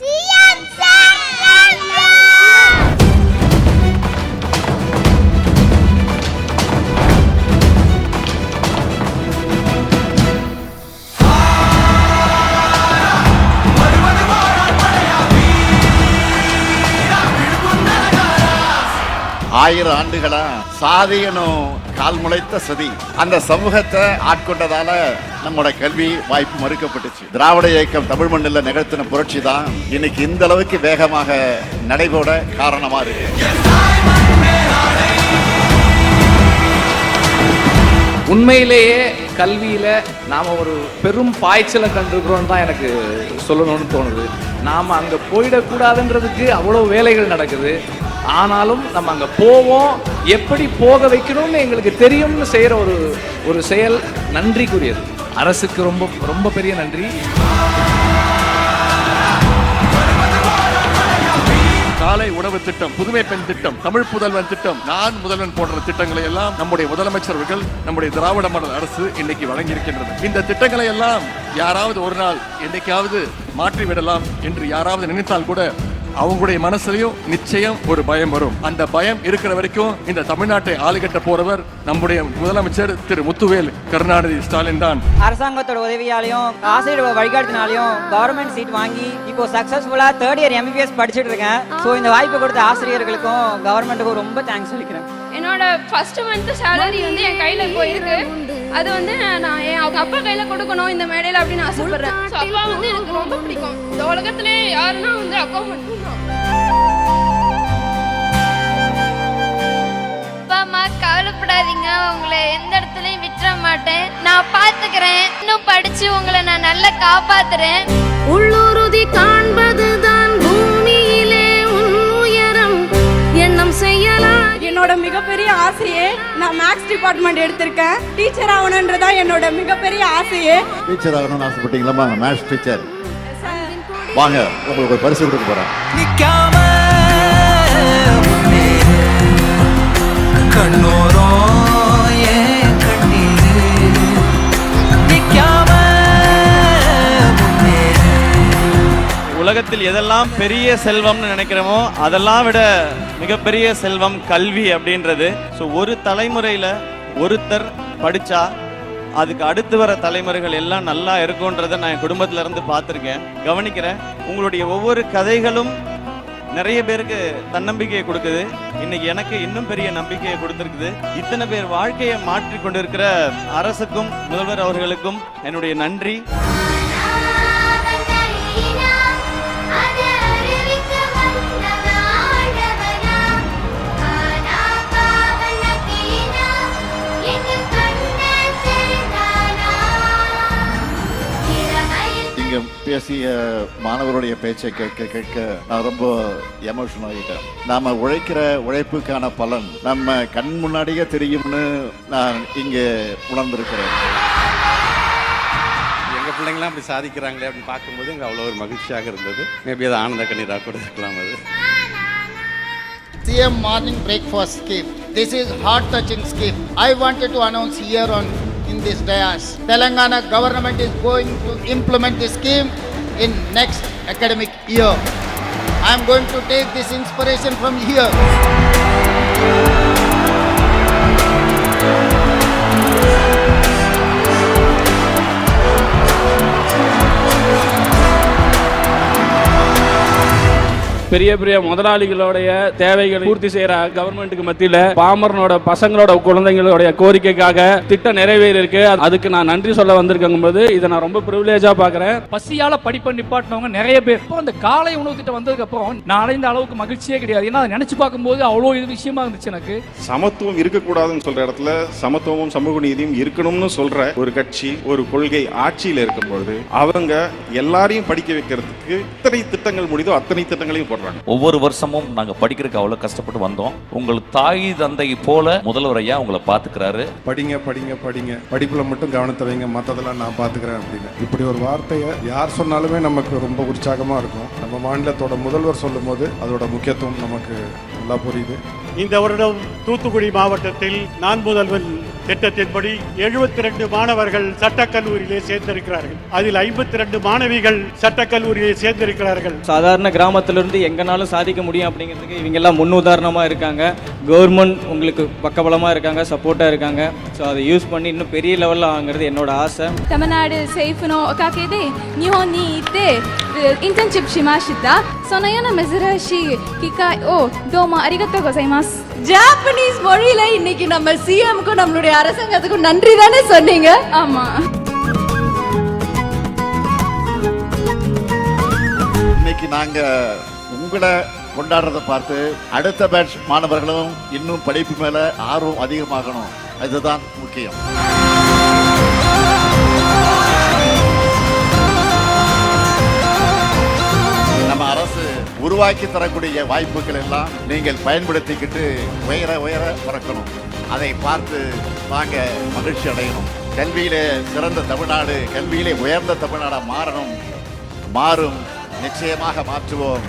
CM sir ஆயிரம் ஆண்டுகளா சாதியனும் கால் முளைத்த சதி. அந்த சமூகத்தை ஆட்கொண்டதால நம்மளோட கல்வி வாய்ப்பு மறுக்கப்பட்டுச்சு. திராவிட இயக்கம் தமிழ் மண்ணில் நிகழ்த்தின புரட்சி தான் இன்னைக்கு இந்த அளவுக்கு வேகமாக நடைபோட காரணமா இருக்கு. உண்மையிலேயே கல்வியில நாம ஒரு பெரும் பாய்ச்சலை கண்டிருக்கிறோம் தான் எனக்கு சொல்லணும்னு தோணுது. நாம அங்க போயிடக்கூடாதுன்றதுக்கு அவ்வளோ வேலைகள் நடக்குது. ஆனாலும் நம்ம அங்கே போவோம். எப்படி போக வைக்கணும்னு எங்களுக்கு தெரியும்னு செய்கிற ஒரு ஒரு செயல் நன்றிக்குரியது. அரசுக்கு ரொம்ப ரொம்ப பெரிய நன்றி. காலை உணவு திட்டம் புதுமை பெண் திட்டம் தமிழ் புதல்வன் திட்டம் நான் முதல்வன் போன்ற திட்டங்களை எல்லாம் நம்முடைய முதலமைச்சர்கள் நம்முடைய திராவிட மாடல் அரசு இன்னைக்கு வழங்கியிருக்கின்றது. இந்த திட்டங்களை எல்லாம் யாராவது ஒரு நாள் என்னைக்காவது மாற்றி விடலாம் என்று யாராவது நினைத்தால் கூட அவங்களுடைய மனசுலயும் நிச்சயம் ஒரு பயம் வரும். அந்த பயம் இருக்கிற வரைக்கும் இந்த தமிழ்நாட்டை ஆளுகட்ட போறவர் நம்முடைய முதலமைச்சர் திரு முத்துவேல் கருணாநிதி ஸ்டாலின் தான். அரசாங்கத்தோட உதவியாலையும் ஆசிரியர் வழிகாட்டினாலையும் கவர்மெண்ட் சீட் வாங்கி இப்போ சக்சஸ்ஃபுல்லா தேர்ட் இயர் எம்பிபிஎஸ் படிச்சுட்டு இருக்கேன். ஸோ இந்த வாய்ப்பு கொடுத்த ஆசிரியர்களுக்கும் கவர்மெண்ட்டுக்கும் ரொம்ப தேங்க்ஸ் சொல்லிக்கிறேன். என்னோட ஃபர்ஸ்ட் மந்த் சேலரி வந்து என் கையில போயிருக்கு அது வந்து நான் என் அவங்க அப்பா கையில கொடுக்கணும் இந்த மேடையில அப்படின்னு ஆசைப்படுறேன். So, அப்பா வந்து எனக்கு ரொம்ப பிடிக்கும். இந்த உலகத்திலே யாருன்னா வந்து அப்பா மட்டும்தான். அப்பா அம்மா கவலைப்படாதீங்க. உங்களை எந்த இடத்துலயும் விட்டுற மாட்டேன். நான் பாத்துக்கிறேன். இன்னும் படிச்சு உங்களை நான் நல்லா காப்பாத்துறேன். உள்ளுறுதி காண்பதுதான் பூமியிலே உன் உயரம். எண்ணம் செய்யலாம். என்னோட மிகப்பெரிய ஆசையே நான் மேக்ஸ் டிபார்ட்மெண்ட் எடுத்திருக்கேன். டீச்சர் ஆகணுன்றதா என்னோட மிகப்பெரிய ஆசையே. டீச்சர் ஆகணும்னு ஆசைப்பட்டீங்களா? மேத்ஸ் டீச்சர் வாங்க உங்களுக்கு ஒரு பரிசு கொடுக்க போறேன். கண்ணோரம் உலகத்தில் எதெல்லாம் பெரிய செல்வம்னு நினைக்கிறோமோ அதெல்லாம் விட மிகப்பெரிய செல்வம் கல்வி அப்படின்றது. ஸோ ஒரு தலைமுறையில் ஒருத்தர் படித்தா அதுக்கு அடுத்து வர தலைமுறைகள் எல்லாம் நல்லா இருக்கும்ன்றதை நான் என் குடும்பத்துல இருந்து பார்த்துருக்கேன். கவனிக்கிறேன். உங்களுடைய ஒவ்வொரு கதைகளும் நிறைய பேருக்கு தன்னம்பிக்கையை கொடுக்குது. இன்னைக்கு எனக்கு இன்னும் பெரிய நம்பிக்கையை கொடுத்துருக்குது. இத்தனை பேர் வாழ்க்கையை மாற்றி கொண்டிருக்கிற அரசுக்கும் முதல்வர் அவர்களுக்கும் என்னுடைய நன்றி. பேசிய மாணவருடைய பேச்சை கேட்க கேட்க நான் ரொம்ப எமோஷன் ஆகிட்டேன் நாம உழைக்கிற உழைப்புக்கான பலன் நம்ம கண் முன்னாடியே தெரியும்னு நான் இங்க உணர்ந்திருக்கிறேன் எங்க பிள்ளைங்களாம் அப்படி சாதிக்கிறாங்களே அப்படின்னு பார்க்கும்போது எங்க அவ்வளோ ஒரு மகிழ்ச்சியாக இருந்தது மேபி அது ஆனந்த கண்ணீராக கூட இருக்கலாம் அது CM morning breakfast scheme. This is heart touching scheme. I wanted to announce here on in this dais. Telangana government is going to implement this scheme in next academic year. I am going to take this inspiration from here. பெரிய பெரிய முதலாளிகளுடைய தேவைகளை பூர்த்தி செய்யற கவர்மெண்ட்டுக்கு மத்தியில பாமரனோட பசங்களோட குழந்தைங்களுடைய கோரிக்கைக்காக திட்டம் நிறைவேறி இருக்கு அதுக்கு நான் நன்றி சொல்ல வந்திருக்கேங்க போது இதை நான் ரொம்ப ப்ரிவிலேஜா பாக்குறேன் பசியால படிப்பை நிப்பாட்டினவங்க நிறைய பேர். இப்போ அந்த காலை உணவு திட்டம் வந்ததுக்கு அப்புறம் நான் அடைந்த அளவுக்கு மகிழ்ச்சியே கிடையாது. ஏன்னா அதை நினைச்சு பார்க்கும்போது அவ்வளோ இது விஷயமா இருந்துச்சு எனக்கு. சமத்துவம் இருக்கக்கூடாதுன்னு சொல்ற இடத்துல சமத்துவமும் சமூக நீதியும் இருக்கணும்னு சொல்ற ஒரு கட்சி ஒரு கொள்கை ஆட்சியில் இருக்கும் பொழுது அவங்க எல்லாரையும் படிக்க வைக்கிறதுக்கு இத்தனை திட்டங்கள் முடியுதோ அத்தனை திட்டங்களையும் போடுறாங்க. ஒவ்வொரு வருஷமும் நாங்க படிக்கிறதுக்கு அவ்வளவு கஷ்டப்பட்டு வந்தோம். உங்கள் தாய் தந்தை போல முதல்வர் ஐயா உங்களை பாத்துக்கிறாரு படிங்க படிங்க படிங்க. படிப்புல மட்டும் கவனத்தை வைங்க. மற்றதெல்லாம் நான் பாத்துக்கிறேன் அப்படின்னு. இப்படி ஒரு வார்த்தையை யார் சொன்னாலுமே நமக்கு ரொம்ப உற்சாகமா இருக்கும். நம்ம மாநிலத்தோட முதல்வர் சொல்லும் போது அதோட முக்கியத்துவம் நமக்கு நல்லா புரியுது. இந்த வருடம் தூத்துக்குடி மாவட்டத்தில் நான் முதல்வன் திட்டத்தின்படி எழுபத்தி ரெண்டு மாணவர்கள் சட்டக்கல்லூரியிலே சேர்ந்திருக்கிறார்கள். அதில் ஐம்பத்தி ரெண்டு மாணவிகள் சட்டக்கல்லூரியிலே சேர்ந்திருக்கிறார்கள். சாதாரண கிராமத்திலிருந்து எங்கனாலும் சாதிக்க முடியும் அப்படிங்கிறதுக்கு இவங்க எல்லாம் முன்னுதாரணமாக இருக்காங்க. கவர்மெண்ட் உங்களுக்கு பக்கபலமாக இருக்காங்க சப்போர்ட்டாக இருக்காங்க. ஸோ அதை யூஸ் பண்ணி இன்னும் பெரிய லெவலில் ஆங்கிறது என்னோட ஆசை. தமிழ்நாடு சேஃப்னோ அக்காக்கேதே நிஹோ நீ இத்தே げで日本に行ってインターンシップしましたそのような珍しい機会をどうもありがとうございます ஜாப்பனீஸ் மொழியில இன்னைக்கு நம்ம சிஎம்க்கும் நம்மளுடைய அரசாங்கத்துக்கும் நன்றி தானே சொன்னீங்க ஆமா இன்னைக்கு நாங்க உங்களை கொண்டாடுறதை பார்த்து அடுத்த பேட்ச் மாணவர்களும் இன்னும் படிப்பு மேல ஆர்வம் அதிகமாகணும் அதுதான் முக்கியம் உருவாக்கி தரக்கூடிய வாய்ப்புகள் எல்லாம் நீங்கள் பயன்படுத்திக்கிட்டு உயர உயர பறக்கணும். அதை பார்த்து வாங்க மகிழ்ச்சி அடையணும். கல்வியிலே சிறந்த தமிழ்நாடு கல்வியிலே உயர்ந்த தமிழ்நாடாக மாறணும். மாறும். நிச்சயமாக மாற்றுவோம்.